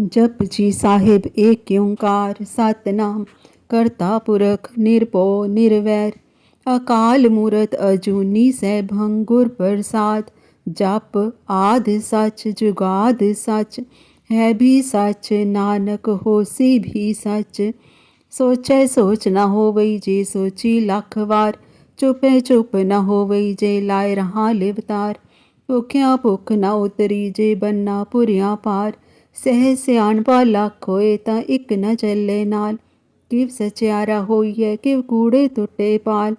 जप जी साहेब, एक ओंकार, सतनाम, करता पुरख निरपो निर्वैर। अकाल मूरत अजूनी से भंगुर प्रसाद। जप आद सच, जुगाद सच, है भी सच, नानक हो सी भी सच। सोचे सोच न हो वही जे सोची लख वार। चुप चुप न हो वही जे लाए रहा लिवतार। भुख्या भुख न उतरी जे बन्ना पुरिया पार। ਸਹਿ ਸਿਆਣਪਾ ਲੱਖ ਹੋਏ ਤਾਂ ਇੱਕ ਨਾ ਚੱਲੇ ਨਾਲ ਕਿਵ ਸਚਿਆਰਾ ਹੋਈਐ ਕਿਵ ਕੂੜੇ ਟੁੱਟੇ ਪਾਲ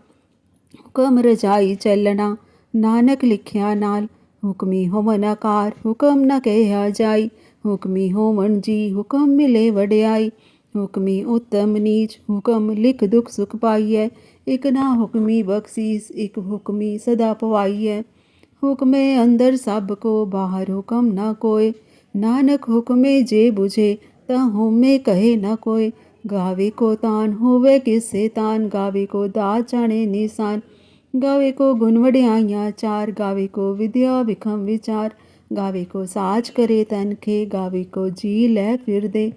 ਹੁਕਮ ਰਜਾਈ ਚੱਲਣਾ ਨਾਨਕ ਲਿਖਿਆ ਨਾਲ ਹੁਕਮੀ ਹੋਵਨ ਆਕਾਰ ਹੁਕਮ ਨ ਕਹਿਆ ਜਾਈ ਹੁਕਮੀ ਹੋਵਨ ਜੀ ਹੁਕਮ ਮਿਲੇ ਵਡਿਆਈ ਹੁਕਮੀ ਉਤਮ ਨੀਚ ਹੁਕਮ ਲਿਖ ਦੁਖ ਸੁਖ ਪਾਈਐ ਇਕ ਨਾ ਹੁਕਮੀ ਬਖਸ਼ੀਸ ਇਕ ਹੁਕਮੀ ਸਦਾ ਪਵਾਈਐ ਹੁਕਮੇ ਅੰਦਰ ਸਭ ਕੋ ਬਾਹਰ ਹੁਕਮ ਨਾ ਕੋਏ नानक हुक्मे जे बुझे त होमे कहे न कोई गावे को तान होवे, किसे तान? गावे को दा जाने निशान। गावे को गुणवड़ियाँ चार, गावे को विद्या विखम विचार। गावे को साज करे तन खे, गावे को जी ले फिर दे।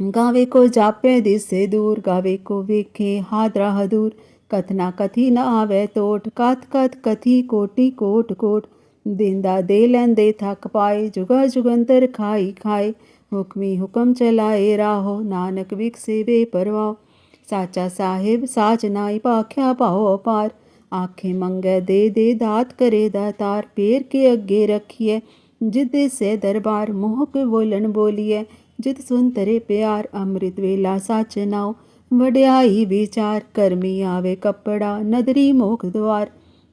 गावे को जापे दिसे दूर, गावे को वेखे हादरा हदूर। कथना कथी न आवे तोट, कथ कथ कथी कोटि कोट कोट। देंदा दे लेंदे थक पाए, जुगा जुगंतर खाई खाए। हुक्मी हुक्म चलाए राहो, नानक विकसे बेपरवाह। साचा साहेब साच नाई पाख्या पाओ अपार आँखें मंगे दे दे दात करे दातार पेर के अगे रखिए, जिद से दरबार। मोह के बोलन बोलिए, जिद सुन तरे प्यार। अमृत वेला साच नाओ, वड्याई विचार। करमी आवे कपड़ा, नदरी मोख द्वार।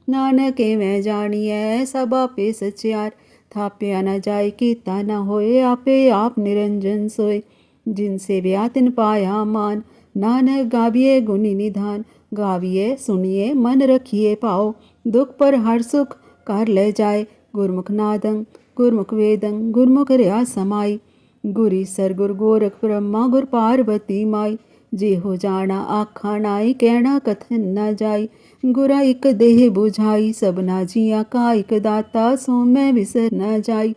ਨਾਨਕ ਐਵੇਂ ਜਾਣੀਐ ਸਭ ਆਪੇ ਸਚਿਆਰ ਥਾਪਿਆ ਨਾ ਜਾਏ ਕੀਤਾ ਨਾ ਹੋਏ ਆਪੇ ਆਪ ਨਿਰੰਜਨ ਸੋਏ ਜਿਨ ਸੇਵਿਆ ਤਿਨ ਪਾਇਆ ਮਾਨ ਨਾਨਕ ਗਾਵੀਏ ਗੁਣੀ ਨਿਧਾਨ ਗਾਵੀਏ ਸੁਣੀਏ ਮਨ ਰਖੀਏ ਭਾਉ ਦੁਖ ਪਰ ਹਰ ਸੁਖ ਕਰ ਲੈ ਜਾਏ ਗੁਰਮੁਖ ਨਾਦੰ ਗੁਰਮੁਖ ਵੇਦੰ ਗੁਰਮੁਖ ਰਿਆ ਸਮਾਈ ਗੁਰੀ ਸਰ ਗੁਰ ਗੋਰਖ ਬ੍ਰਹਮਾ ਗੁਰ ਪਾਰਵਤੀ ਮਾਈ ਜੇ ਹੋ ਜਾਣਾ ਆਖਾ ਨਾਈ ਕਹਿਣਾ ਕਥਨ ਨਾ ਜਾਈ गुरा एक देह बुझाई, सबना जिया का एक दाता, सो मैं विसर न जाई।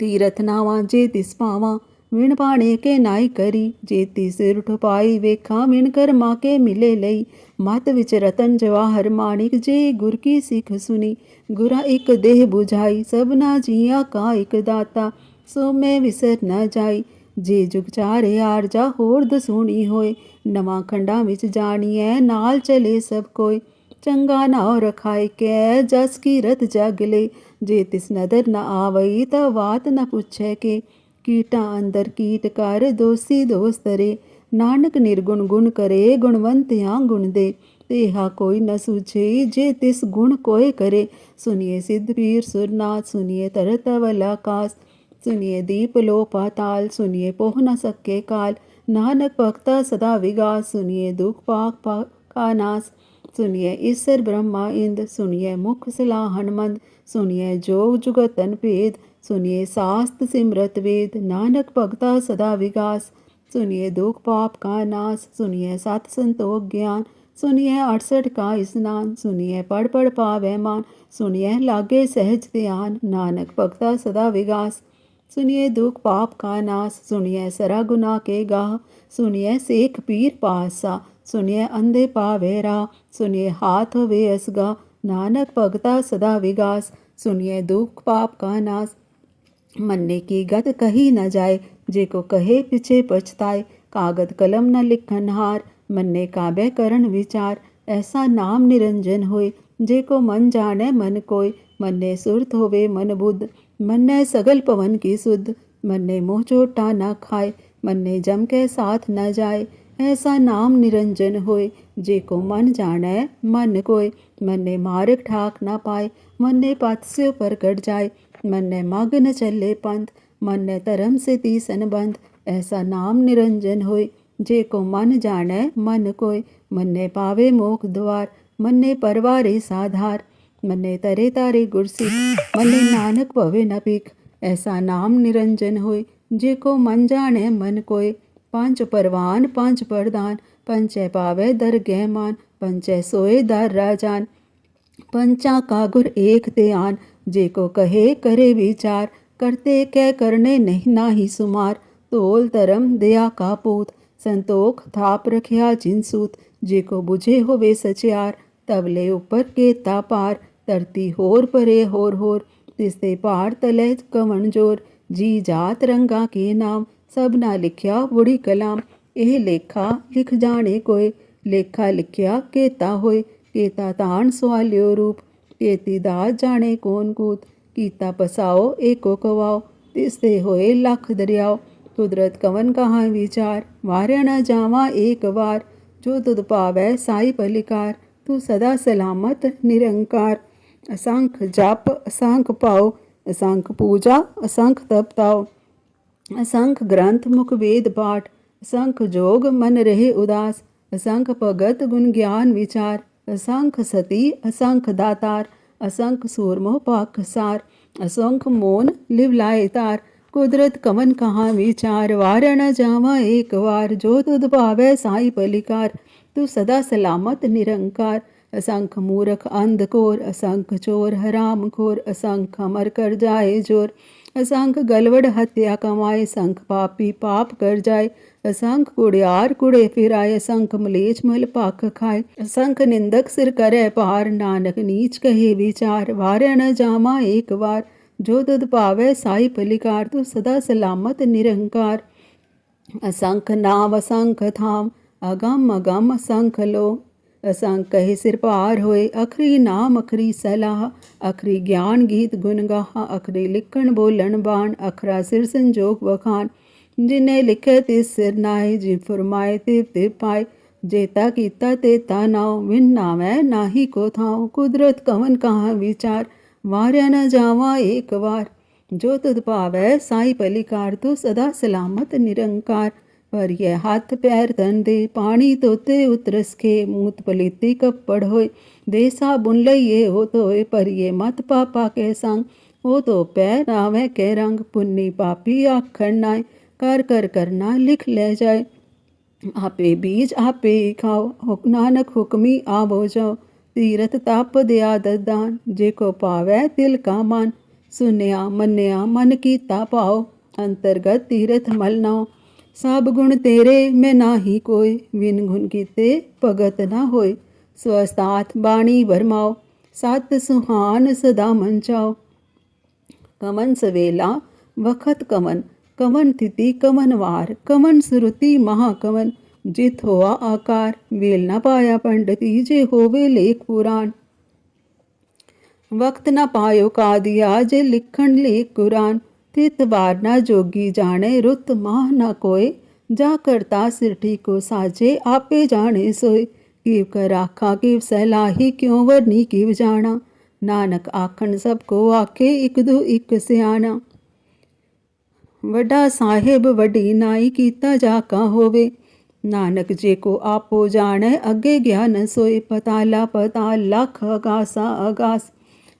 तीरथ नावा, जे तिस पावा, विण पाने के नाई करी। जे सिर रुठ पाई, वेखा विण कर माँ के मिले लई। मत विच रतन जवाहर माणिक, जे गुर की सिख सुनी। गुरा एक देह बुझाई, सबना जिया का एक दाता, सो मैं विसर न जाई। ਜੇ ਜੁਗ ਚਾਰੇ ਆਰਜਾ ਹੋਰ ਦਸੂਣੀ ਹੋਏ, ਨਵਾਂ ਖੰਡਾਂ ਵਿੱਚ ਜਾਣੀਐ, ਨਾਲ ਚਲੇ ਸਭ ਕੋਈ ਚੰਗਾ ਨਾਉ ਰਖਾਇ ਕੈ, ਜਸ ਕੀ ਰਤ ਜਗਲੇ ਜੇ ਤਿਸ ਨਦਰ ਨ ਆਵਈ, ਤਾਂ ਬਾਤ ਨ ਪੁੱਛੈ ਕੇ। ਕੀਟਾਂ ਅੰਦਰ ਕੀਟ ਕਰ, ਦੋਸੀ ਦੋਸਤਰੇ ਨਾਨਕ ਨਿਰਗੁਣ ਗੁਣ ਕਰੇ, ਗੁਣਵੰਤਿਆਂ ਗੁਣ ਦੇ। ਤੇਹਾ ਕੋਈ ਨ ਸੁਝੇ, ਜੇ ਤਿਸ ਗੁਣ ਕੋਏ ਕਰੇ। ਸੁਨੀਏ ਸਿੱਧ ਪੀਰ ਸੁਰਨਾਥ, ਸੁਨੀਏ ਤਰਤ ਅਵਲ ਆਕਾਸ सुनिए दीप लो पाताल सुनिए पोह न सके काल। नानक भक्त सदा विगास, सुनिए दुख पाक पा का नास सुनिए ईश्वर ब्रह्मा इंद, सुनिए मुख सिला हनुमंद। सुनिए जोग जुगतन भेद, सुनिए शास्त्र सिमरत वेद। नानक भक्त सदा विगास, सुनिए दुख पाप का नास सुनिए सात संतोष ज्ञान, सुनिए अड़सठ का स्नान। सुनिए पढ़ पढ़ पावे मान, सुनिए लागे सहज ध्यान। नानक भक्त सदा विगास। सुनिए दुख पाप का नाश, सुनिए सरा गुना के गाह, सुनिए सेख पीर पासा, सुनिए अंधे पावे राह सुनिए हाथ वे असगा, नानक भगता सदा विगास, सुनिए दुख पाप का नाश। मन्ने की गत कही न जाए, जे को कहे पीछे पछताए, कागद कलम न लिखन हार, मन्ने काबे करण विचार, ऐसा नाम निरंजन होए, जे को मन जाने मन कोय मन्ने सुरत होवे मन बुद्ध। मन्ने सगल पवन की सुध, मन्ने मोह चोटा न खाए, मन्ने जम के साथ न जाए। ऐसा नाम निरंजन होए, जे को मन जाने मन कोय मन ने मार्ग ठाक न पाए मन ने पथ से ऊपर कट जाए। मन्ने मग न चले पंथ, मन्ने धर्म से तीसन बंध ऐसा नाम निरंजन होए, जे को मन जाने मन कोय मन्ने पावे मोख द्वार मन ने परवारे साधार। मने तरे तारे गुरसिख मने नानक पवे न भीख ऐसा नाम निरंजन होय जेको मन जाने मन कोय। पंच परवान, पंच परदान, पंचे पावे दर गहमान पंचे सोए दर राजान। पंचा का गुर एक ध्यान जेको कहे करे विचार। करते कह करने नहीं ना ही सुमार। तोल तरम दया का पोत। संतोख थाप रखिया जिनसूत सूत। जेको बुझे होवे सचियार तबले ऊपर के तापार। पार ਧਰਤੀ ਹੋਰ ਪਰੇ ਹੋਰ ਹੋਰ। ਤਿਸ ਤੇ ਪਾਰ ਤਲੇ ਕਵਣ ਜੋਰ। ਜੀ ਜਾਤ ਰੰਗਾ ਕੇ ਨਾਮ, ਸਭ ਨਾ ਲਿਖਿਆ ਬੁੜੀ ਕਲਾਮ। ਇਹ ਲੇਖਾ ਲਿਖ ਜਾਣੇ ਕੋਏ, ਲੇਖਾ ਲਿਖਿਆ ਕੇਤਾ ਹੋਏ। ਕੇਤਾ ਤਾਣ ਸਵਾਲਿਓ ਰੂਪ, ਕੇਤੀ ਦਾ ਜਾਣੇ ਕੌਣ ਕੂਤ। ਕੀਤਾ ਪਸਾਓ, ਏਕੋ ਕਵਾਓ, ਤਿਸ ਤੇ ਹੋਏ ਲੱਖ ਦਰਿਆਓ। ਕੁਦਰਤ ਕਵਨ ਕਹਾਂ ਵਿਚਾਰ ਵਾਰਿਆ ਨਾ ਜਾਵਾਂ ਏਕ ਵਾਰ। ਜੋ ਤੁਧ ਪਾਵੈ ਸਾਈ ਪਲਿਕਾਰ ਤੂੰ ਸਦਾ ਸਲਾਮਤ ਨਿਰੰਕਾਰ। असंख्य जाप असंख्य पाओ असंख्य पूजा असंख्य तप ताओ असंख्य ग्रंथ मुख वेद पाठ असंख्य जोग मन रहे उदास असंख्य भगत गुण ज्ञान विचार असंख्य सती असंख्य दातार असंख्य सूरमो पाख सार असंख्य मोन लिवलाए तार, कुदरत कमन कहाँ विचार, वार न जावा एक बार जो तुद पावे साई पलिकार, तू सदा सलामत निरंकार असंख मूरख अंध कोर, असंख चोर हराम खोर, असंख अमर कर जाए ज़ोर। असंख गलवड़ हत्या कमाए, संख पापी पाप कर जाए। असंख कुड़ियार कुड़े फिराए असंख मलेच मल पाख खाए। असंख निंदक सिर करे पार, नानक नीच कहे विचार। वार न जामा एक बार जो दुद पावे साई पलिकार। तू सदा सलामत निरंकार। असंख नाम असंख थाम अगम अगम असंख लो। असां कहे सिर भार होए अखरी नाम अखरी सलाह अखरी ज्ञान गीत गुण अखरी लिखण बोलण बाण अखरा सिर संजोग बखान जिने लिखे ते सिर नाहे जि फरमाए ते ते पाए जेता कीता ते ता नाओ विन नावै नाही को थाओ कुदरत कवन कहाँ विचार वारिया न जावा एक बार जो तुद पावै साई पलिकार तो सदा सलामत निरंकार पर ये हाथ पैर धन दे तोते उतरस के मूत पलीती कपड़ होए, देसा बुन लइए हो तोए पर ये मत पापा के संग, ओ तो पैर आवे के रंग, पुन्नी पापी आखण नाय कर कर करना लिख ले जाए। आपे बीज आपे खाओ, हुक नानक हुक्मी आवो जाओ। तीरथ ताप दया दान जेको पावे तिल का मान, सुनया मनया मन की तापाओ अंतर्गत तीरथ मलनाओ सब गुण तेरे में ना ही कोय बिन गुण कीते भगत ना होय स्वस्तात बाणी भरमाओ सत सुहान सदा मंचाओ कमन सवेला वखत कमन कमन तिथि कमन वार कमन सुरुति महाकमन जित होआ आकार वेल ना पाया पंडती जे होवे लेख पुराण वक्त ना पायो का दिया जे लिखण लेख कुरान ਲੇਖ ਕੁਰਾਨ ਤਿਤ ਬਾਰ ਨਾ ਜੋਗੀ ਜਾਣੇ ਰੁੱਤ ਮਾਹ ਨਾ ਕੋਏ ਜਾ ਕਰਤਾ ਸਿਰਠੀ ਕੋ ਸਾਜੇ ਆਪੇ ਜਾਣੇ ਸੋਏ ਕੀਵ ਕਰ ਆਖਾਂ ਕੀਵ ਸਲਾਹੀ ਕਿਉ ਵਰਨੀ ਕੀਵ ਜਾਣਾ ਨਾਨਕ ਆਖਣ ਸਭ ਕੋ ਆਖੇ ਇਕ ਦੋ ਇਕ ਸਿਆਣਾ ਵੱਡਾ ਸਾਹਿਬ ਵੱਡੀ ਨਾਈ ਕੀਤਾ ਜਾ ਕਾ ਹੋਵੇ ਨਾਨਕ ਜੇ ਕੋ ਆਪੋ ਜਾਣੈ ਅੱਗੇ ਗਿਆਨ ਸੋਏ ਪਤਾਲਾ ਪਤਾ ਲਖ ਅਗਾਸਾ ਅਗਾਸ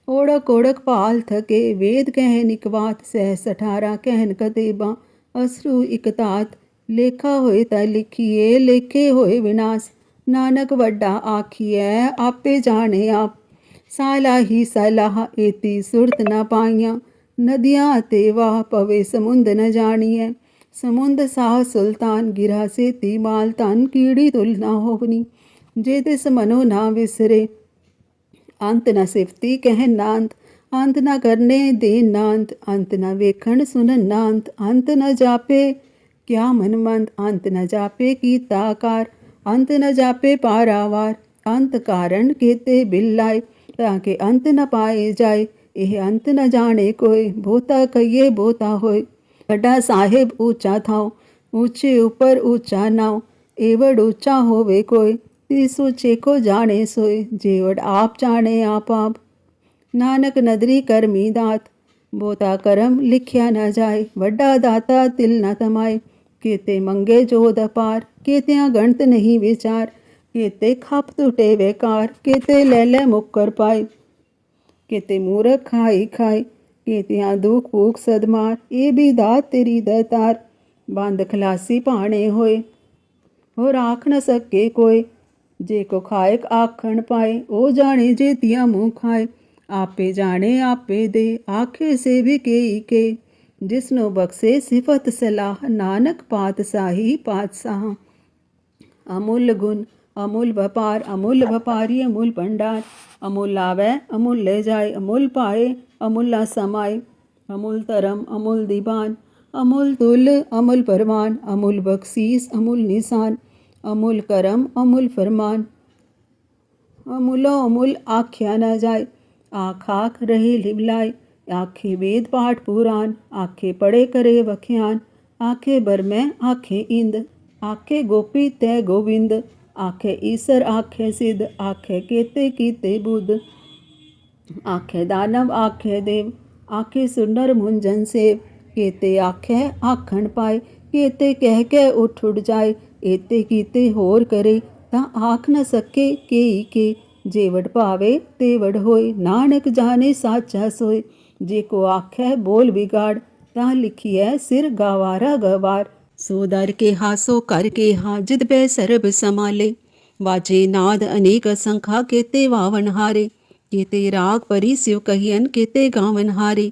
ਓੜਕ ਓੜਕ ਭਾਲ ਥਕੇ ਵੇਦ ਕਹਿ ਨਿਕਵਾਤ ਸਹਿ ਸਠਾਰਾ ਕਹਿਨ ਕਤੇਬਾ ਅਸਰੂ ਇਕ ਤਾਤ ਲੇਖਾ ਹੋਏ ਤਾਂ ਲਿਖੀਏ ਲੇਖੇ ਹੋਏ ਵਿਨਾਸ਼ ਨਾਨਕ ਵੱਡਾ ਆਖੀਐ ਆਪੇ ਜਾਣੇ ਆਪ ਸਾਲਾ ਹੀ ਸਲਾਹ ਏਤੀ ਸੁਰਤ ਨਾ ਪਾਈਆਂ ਨਦੀਆਂ ਤੇ ਵਾਹ ਪਵੇ ਸਮੁੰਦ ਨ ਜਾਣੀਐ ਸਮੁੰਦ ਸਾਹ ਸੁਲਤਾਨ ਗਿਰਾ ਸੇਤੀ ਮਾਲ ਤਨ ਕੀੜੀ ਤੁਲ ਨਾ ਹੋਵਨੀ ਜੇ ਤੇ ਸਮਨੋ ਨਾ ਵਿਸਰੇ अंत न સેવતી कह નાંત अंत न करने दे નાંત अंत ના વેખણ સુન નાંત અંત ન જાપે क्या मनमंत अंत न जापे की ताकार अंत न जापे पारावार अंत कारण के केते बिल्लाय ताके अंत न पाए जाए यह अंत न जाने कोई बोता कहिए बोता होय बड़ा साहेब ऊँचा थाओ ऊँचे ऊपर ऊँचा नाव एवड ऊँचा होवे कोई તે સોચે કો જાણે સોય જેવડ આપ જાણે આપ આપ નાનક નદરી કરમી દાંત બોતા કરમ લિખ્યા ન જાય વડા દાતા તિલ ન કમાય કે તે મંગે જોદ અપાર કે ત્યાં ગણત નહીં વિચાર કે તે ખાપ તૂટે વેકાર કે તે લે લે મુક્કર પાય કે તે મૂરખ ખાઈ ખાય કે ત્યાં દુઃખ ભૂખ સદમાર એ બી દાત તેરી દતાર બાંધ ખલાસી પાણે હોય હો રાખ ન શકે કોઈ जे को खायक आखण पाए, ओ जाने जे तिया मुँह खाए। आपे जाने, आपे दे, आखे से भी के के। जिसनो बख्शे सिफत सलाह, नानक पातशाही पातशाह अमूल गुण, अमूल व्यापार, अमूल व्यापारी, अमूल भंडार। अमूल आवे अमूल ले जाए, अमूल पाए, अमूल समाए। अमूल तरम अमूल दीवान, अमूल तुल, अमूल परवान, अमूल बख्शीस, अमूल निशान। અમૂલ કરમ અમૂલ ફરમાન અમૂલો અમૂલ આખ્યા ના જાય આંખ આંખ રહી લીબલાય આંખે વેદ પાઠ પુરાણ આંખે પડે કરે વખ્યાન આંખે બરમે આંખે ઈંદ આંખે ગોપી તે ગોવિંદ આંખે ઈસર આંખે સિદ્ધ આંખે કેતે કીતે બુદ્ધ આંખે દાનવ આંખે દેવ आखे सुंदर मुंजन से केते आखे आखण पाए केते कह के उठ उठ जाए એતે કીતે હોર કરે તા આંખ ન સકે કે કે જેવડ ભાવે તેવડ હોય નાનક જાને સાચા સોય જે કો આખે બોલ બિગાડ તા લિખીએ સિર ગવારા ગવાર સોદર કે હાસો કર કે હા જિદ બે સરબ સમાલે વાજે નાદ અનેક સંખા કેતે વાવન હારે કેતે રાગ પરી સ્યો કહિયન કેતે ગાવન હારે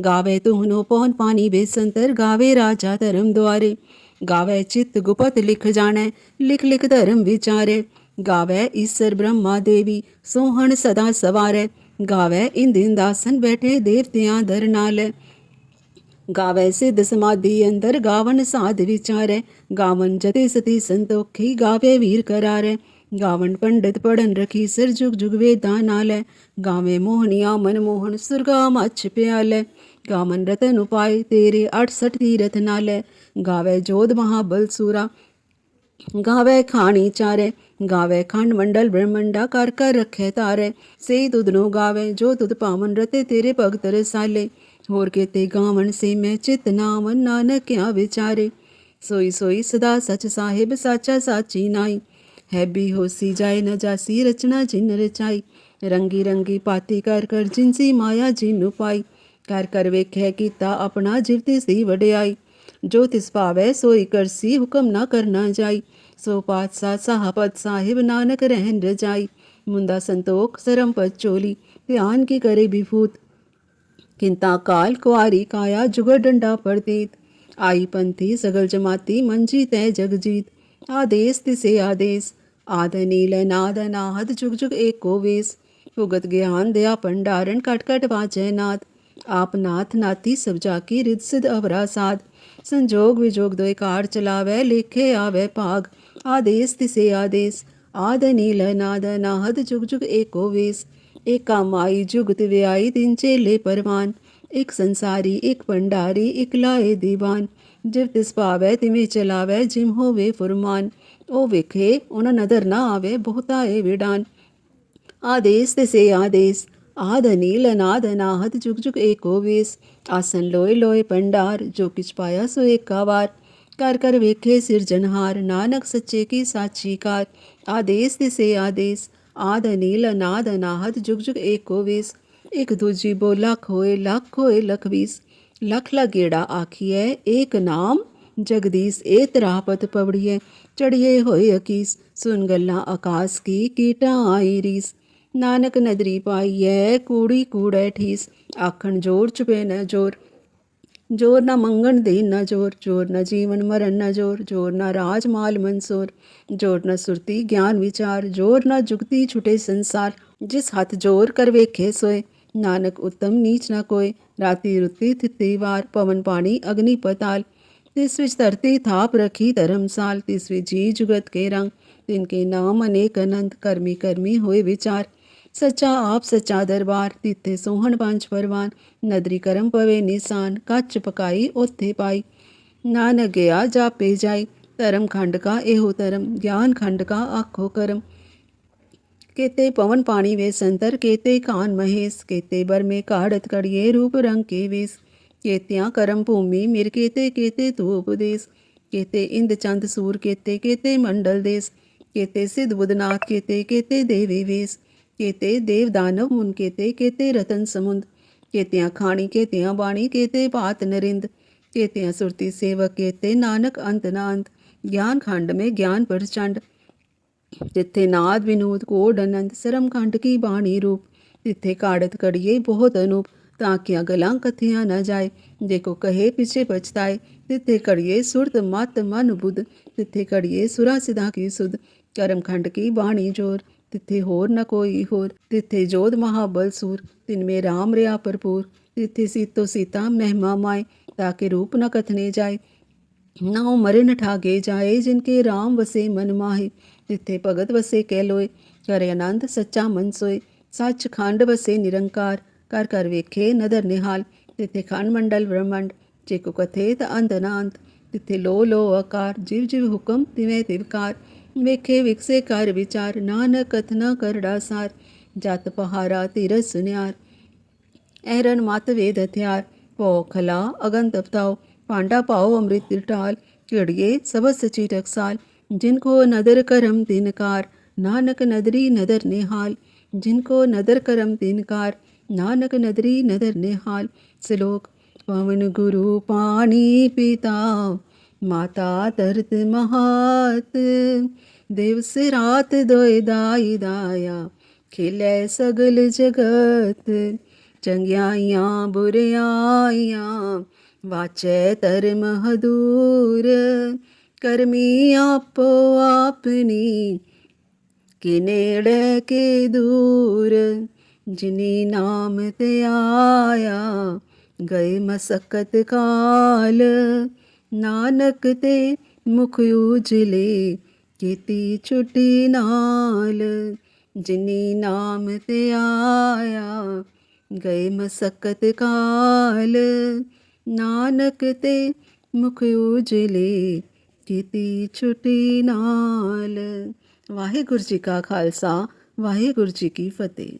ગાવે તુહનો પૌન પાની બેસંતર ગાવે રાજા ધરમ દ્વારે गावे चित्त गुपत लिख जाने लिख लिख धर्म विचारे। गावे ईश्वर ब्रह्मा देवी, सोहन सदा सवारे। गावे इंदिन दासन बैठे देवतियाँ धरनाले गावे सिद्ध समाधि अंदर गावन साध विचारे। गावन जते सती संतोखी गावे वीर करारे। गावन पंडित पढ़न रखी सिर जुग जुग वेदा नाले। गावे मोहनिया मनमोहन सुरगा मच्छ प्याले। कामन रतन उपाय तेरे अठसठ तीरथ नाले। गावे जोध महाबल सूरा। गावे खाणी चारे। गावे खंड मंडल ब्रह्मंडा कर कर रखे तारे। से दुदनो गावे, जो तुद पावन रते तेरे भगत रसाले। होर के ते गावन से मैं चित नामन नानक क्या विचारे। सोई सोई सदा सच साहेब, साचा साची नाई। है भी होसी जाए न जासी रचना जिन रचाई। रंगी रंगी पाती कर कर जिनसी माया जिन उपाई। ਕਰ ਕਰ ਵੇਖੈ ਕੀਤਾ ਆਪਣਾ ਜਿਵ ਤੇ ਸੀ ਵਡਿਆਈ ਜੋ ਤਿਸ ਭਾਵੈ ਸੋਈ ਕਰਸੀ ਹੁਕਮ ਨਾ ਕਰਨਾ ਜਾਈ ਸੋ ਪਾਤਸ਼ਾਹ ਸਾਹਬਤ ਸਾਹਿਬ ਨਾਨਕ ਰਹਿਨ ਰਜਾਈ ਮੁੰਦਾ ਸੰਤੋਖ ਸਰਮ ਪਦ ਚੋਲੀ ਧਿਆਨ ਕੀ ਕਰੇ ਵਿਭੂਤ किंता काल कुआरी काया जुगर डंडा परतीत आई पंथी सगल जमाती मंजी तय जगजीत आदेश तिसे आदेश आद नील नाद नाहद जुग जुग एक को वेश भुगत ज्ञान दया भंडारण कट कट वाजय नाथ आप नाथ नाती सब जाकी रिद सिद अवरा साध। संजोग विजोग दो द्वैकार चलावे, लेखे आवे पाग। आदेश तिसे आदेश, आद नील नाद, नाहद जुग जुग एको वेश। एका माई जुग तिव्याई दिन चेले परवान। एक संसारी, एक भंडारी एक लाए दीवान। जिव तिस पावे, तिमे चलावे, जिम हो वे फुरमान। ओ विखे, उन नदर ना आवे, बहुताए विडान। आदेश तिसे आदेश आद नील नाद नाधनाहत जुग जुग एकोवीस आसन लोय लोय पंडार, जो किच पाया सो एकावार कर कर वेखे सिरजनहार नानक सच्चे की साची कार आदेश दिसे आदेश आधनील अनाद अनाहत जुग जुग एकोवीस एक दूजी बो लख लख होए लखवीस लख लगेड़ा है एक नाम। जगदीश ए तरापत पवड़िए, चढ़िए होए अकीस। सुन गल्ला आकाश की, कीटा आई रीस। ਚੜੀਏ ਹੋਏ ਅਕੀਸ ਸੁਨ ਗੱਲਾਂ ਆਕਾਸ ਕੀ ਕੀਟਾਂ ਆਈ ਰੀਸ ਨਾਨਕ ਨਦਰੀ ਪਾਈਐ ਕੂੜੀ ਕੂੜੈ ਠੀਸ ਆਖਣ ਜੋਰ ਚੁਪੇ ਨ ਜੋਰ ਜੋਰ ਨਾ ਮੰਗਣ ਦੇ ਨਾ ਜੋਰ ਜੋਰ ਨਾ ਜੀਵਨ ਮਰਨ ਨਾ ਜੋਰ ਜੋਰ ਨਾ ਰਾਜ ਮਾਲ ਮਨਸੂਰ ਜੋਰ ਨਾ ਸੁਰਤੀ ਗਿਆਨ ਵਿਚਾਰ ਜੋਰ ਨਾ ਜੁਗਤੀ ਛੁਟੇ ਸੰਸਾਰ ਜਿਸ ਹੱਥ ਜੋਰ ਕਰ ਵੇਖੇ ਸੋਏ ਨਾਨਕ ਉਤਮ ਨੀਚ ਨਾ ਕੋਏ ਰਾਤੀ ਰੁੱਤੀ ਥਿੱਤੀ ਵਾਰ ਪਵਨ ਪਾਣੀ ਅਗਨੀ ਪਤਾਲ ਤਿਸ ਵਿੱਚ ਧਰਤੀ ਥਾਪ ਰਖੀ ਧਰਮਸਾਲ ਤਿਸ ਵਿੱਚ ਜੀ ਜੁਗਤ ਕੇ ਰੰਗ ਤਿਨ ਕੇ ਨਾਮ ਅਨੇਕ ਅਨੰਤ ਕਰਮੀ सचा आप सचा दरबार तीते सोहन पंच परवान। नदरी करम पवे निशान कच पकाई ओथे पाई। नान गया जा पे जाई, धर्म खंड का एहो धर्म, ज्ञान खंड का आखो करम। केते पवन पानी वे संतर, केते कान महेश, केते बर में काढ़त कड़िए रूप रंग के वेश। केत्या करम भूमि मिर, केते केते तू उपदेश केते इंद चंद सूर, केते केते मंडल देश। केते सिद्ध बुधनाथ केते केते देवी वेश। केते देव दानव मुन केते केते रतन समुंद केत्या खाणी केत्या बाणी केते पात नरिंद केत्या सुरती सेवक केते नानक अंत न अंत ज्ञान खंड में ज्ञान प्रचंड ਜਿੱਥੇ ਨਾਦ ਵਿਨੋਦ ਕੋਡ ਅਨੰਦ ਸਰਮ ਖੰਡ ਕੀ ਬਾਣੀ ਰੂਪ ਤਿੱਥੇ ਕਾੜਤ ਕੜੀਏ ਬਹੁਤ ਅਨੂਪ ਤਾਂ ਕੀਆਂ ਗਲਾਂ ਕਥੀਆਂ ਨਾ ਜਾਏ ਜੇ ਕੋ ਕਹੇ ਪਿਛੇ ਪਛਤਾਏ ਤਿੱਥੇ ਕੜੀਏ ਸੁਰਤ ਮਤ ਮਨ ਬੁੱਧ ਤਿੱਥੇ ਕੜੀਏ ਸੁਰਾ ਸਿਧਾ ਕੀ ਸੁਧ ਕਰਮ ਖੰਡ ਕੀ ਬਾਣੀ ਜੋਰ तिथे होर न कोई होर, तिथे जोध महाबलसूर तिनमें राम रया भरपूर तिथे सीतो सीता महिमा माए, ताके रूप न कथने जाए। ना मरे न ठागे जाए, जिनके राम वसे मन माहे। तिथे भगत वसे कह लोय करे आनंद सच्चा मन सोए। सच खंड वसे निरंकार, कर कर वेखे नदर निहाल। तिथे खंड मंडल ब्रह्मंड जे कथे त अंत अनंत तिथे लो लो आकार जीव जीव हुक्म तिवें तिवकार। ਵੇਖੇ ਵਿਕਸੇ ਕਰ ਵਿਚਾਰ, ਨਾਨਕ ਕਥਨਾ ਕਰੜਾ ਸਾਰ, ਜਤ ਪਹਾਰਾ ਤੀਰਸ ਸੁਨਿਆਰ ਐਰਨ ਮਤ ਵੇਦ ਹਥਿਆਰ ਭੋ ਖਲਾ ਅਗਨ ਤਪਤਾਓ ਪਾਂਡਾ ਪਾਓ ਅੰਮ੍ਰਿਤ ਢਾਲ ਕਿੜੀਏ ਸਬਦ ਸਚੀ ਟਕਸਾਲ ਜਿਨ ਕੋ ਨਦਰ ਕਰਮ ਦਿਨਕਾਰ ਨਾਨਕ ਨਦਰੀ ਨਦਰ ਨਿਹਾਲ। ਜਿਨ ਕੋ ਨਦਰ ਕਰਮ ਦਿਨਕਾਰ ਨਾਨਕ ਨਦਰੀ ਨਦਰ ਨਿਹਾਲ। ਸ਼ਲੋਕ, ਪਵਨ ਗੁਰੂ ਪਾਣੀ ਪਿਤਾ। ਮਾਤਾ ਤਰਤ ਮਹਾਤ ਦਿਵਸ ਰਾਤ ਦੋਇ ਦਾਈ ਦਾਇਆ, ਖਿਲੇ ਸਗਲ ਜਗਤ, ਚੰਗਿਆਈਆਂ ਬੁਰਿਆਈਆਂ, ਵਾਚੈ ਧਰਮ ਹਦੂਰ, ਕਰਮੀ ਆਪੋ ਆਪਣੀ, ਕਿ ਨੇੜੇ ਕਿ ਦੂਰ, ਜਿਨੀ ਨਾਮ ਤੇ ਆਇਆ, ਗਏ ਮਸਕਤ ਕਾਲ ਨਾਨਕ ਤੇ ਮੁਖ ਉਜਲੇ ਕੀਤੀ ਛੁੱਟੀ ਨਾਲ ਜਿਨੀ ਨਾਮ ਤੇ ਆਇਆ ਗਏ ਮਸਕਤ ਕਾਲ ਨਾਨਕ ਤੇ ਮੁਖ ਉਜਲੇ ਕੀਤੀ ਛੁੱਟੀ ਨਾਲ ਵਾਹਿਗੁਰੂ ਜੀ ਕਾ ਖਾਲਸਾ ਵਾਹਿਗੁਰੂ ਜੀ ਕੀ ਫਤਿਹ